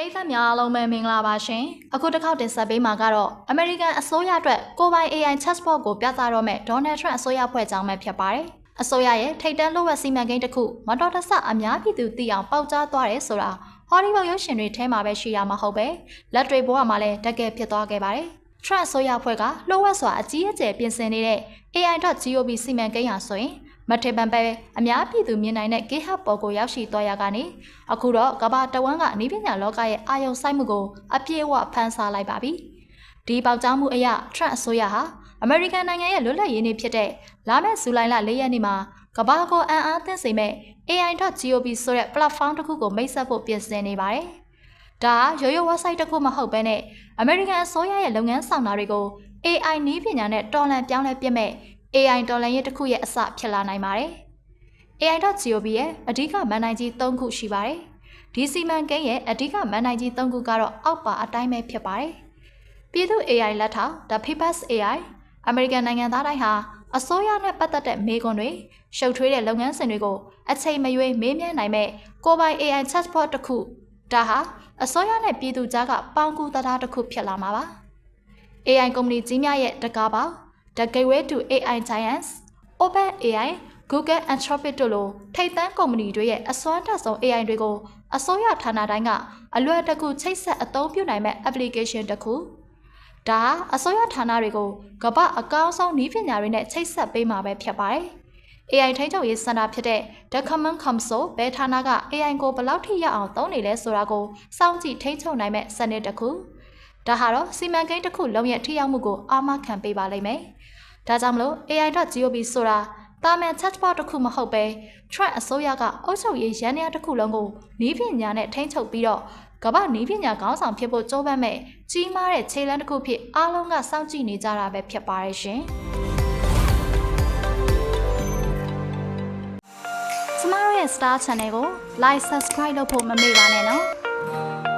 ရိသတ်များအားလုံးပဲမင်္ဂလာပါရှင်အခုတစ်ခေါက်တင်ဆက်ပေးမှာကတော့ American အစိုးရအတွက်ကိုပိုင် AI chatbot ကိုပြသတော့မဲ့ Donald Trump အစိုးရဖွဲ့ကြောင်းပဲဖြစ်ပါတယ်အစိုးရရဲ့ထိပ်တန်းလှုပ်ဝက်စီမံကိန်းတစ်ခုမတော်တဆအများပြည်သူသိအောင်ပေါက်ကြားသွားတယ်ဆိုတာဟော်လီဝုဒ်ရုပ်ရှင်တွေထဲမှာပဲရှိရမှာဟုတ်ပဲလက်တွေဘဝမှာလည်းတကယ်ဖြစ်သွားခဲ့ပါတယ် Trump အစိုးရဖွဲ့ကလှုပ်ဝက်စွာအကြီးအကျယ်ပြင်ဆင်နေတဲ့ AI.gov စီမံကိန်းဟာဆိုရင် မထေပန်ပဲအများပြည်သူမြင်နိုင်တဲ့ GitHub ပေါ်ကိုရောက်ရှိသွားရကနေအခုတော့ကမ္ဘာတဝန်းကအနည်းပညာလောကရဲ့အာရုံစိုက်မှုကိုအပြည့်အဝဖန်ဆာလိုက်ပါပြီ။ဒီပေါက်ကြားမှုအရ Trump အစိုးရဟာအမေရိကန်နိုင်ငံရဲ့လွတ်လပ်ရေးနေ့ဖြစ်တဲ့လာမယ့်ဇူလိုင်လ၄ရက်နေ့မှာကမ္ဘာကိုအံ့အားသင့်စေမဲ့ AI.gov ဆိုတဲ့ platform တစ်ခုကိုမိတ်ဆက်ဖို့ပြင်ဆင်နေပါတယ်။ဒါကရိုးရိုး website တစ်ခုမဟုတ်ဘဲနဲ့အမေရိကန်အစိုးရရဲ့လုပ်ငန်းဆောင်တာတွေကို AI နည်းပညာနဲ့တော်လှန်ပြောင်းလဲပြစ်မဲ့ AI တော်လှန်ရေးတစ်ခုရဲ့အစဖြစ်လာနိုင်ပါတယ်။ AI.gov ရဲ့အဓိကမန်နိုင်ကြီး၃ခုရှိပါတယ်။ဒီစီမံကိန်းရဲ့အဓိကမန်နိုင်ကြီး၃ခုကတော့အောက်ပါအတိုင်းပဲဖြစ်ပါတယ်။ပြည်သူ AI လက်ထောက် The People's AI အမေရိကန်နိုင်ငံသားတိုင်းဟာအစိုးရနဲ့ပတ်သက်တဲ့မေးခွန်းတွေရှုပ်ထွေးတဲ့လုပ်ငန်းစဉ်တွေကိုအချိန်မရွေးမေးမြန်းနိုင်မဲ့ကိုပိုင် AI chatbot တစ်ခုဒါဟာအစိုးရနဲ့ပြည်သူကြားကပေါင်းကူးတရားတစ်ခုဖြစ်လာမှာပါ။ AI ကုမ္ပဏီကြီးများရဲ့တကားပေါင်း The Gateway to AI Giants OpenAI Google Anthropic တို့လိုထိပ်သန်းကုမ္ပဏီတွေရဲ့အစွမ်းထက်ဆုံး AI တွေကိုအစိုးရဌာနတိုင်းကအလွယ်တကူချိတ်ဆက်အသုံးပြုနိုင်မဲ့ application တစ်ခုဒါအစိုးရဌာနတွေကိုကမ္ဘာအကောင်းဆုံးနည်းပညာတွေနဲ့ချိတ်ဆက်ပေးမှာပဲဖြစ်ပါတယ်။ AI ထိန်းချုပ်ရေးစင်တာဖြစ်တဲ့ The Common Council ဘယ်ဌာနက AI ကိုဘယ်လောက်ထိရအောင်သုံးနေလဲဆိုတာကိုစောင့်ကြည့်ထိန်းချုပ်နိုင်မဲ့စနစ်တစ်ခု ဒါဟာတော့စီမံကိန်းတစ်ခုလုံးရဲ့ထိရောက်မှုကိုအာမခံပေးပါလိမ့်မယ်။ဒါကြောင့်မလို့ AI.gov ဆိုတာတာမန် chatbot တစ်ခုမဟုတ်ပဲ Trump အစိုးရကအုပ်ချုပ်ရေးရန်ရတစ်ခုလုံးကိုနည်းပညာနဲ့ထိန်းချုပ်ပြီးတော့ကမ္ဘာနည်းပညာခေါင်းဆောင်ဖြစ်ဖို့ကြိုးပမ်းမဲ့ကြီးမားတဲ့ခြေလှမ်းတစ်ခုဖြစ်အားလုံးကစောင့်ကြည့်နေကြတာပဲဖြစ်ပါရဲ့ရှင်။ကျမတို့ရဲ့ Star Channel ကို Like Subscribe လုပ်ဖို့မမေ့ပါနဲ့နော်။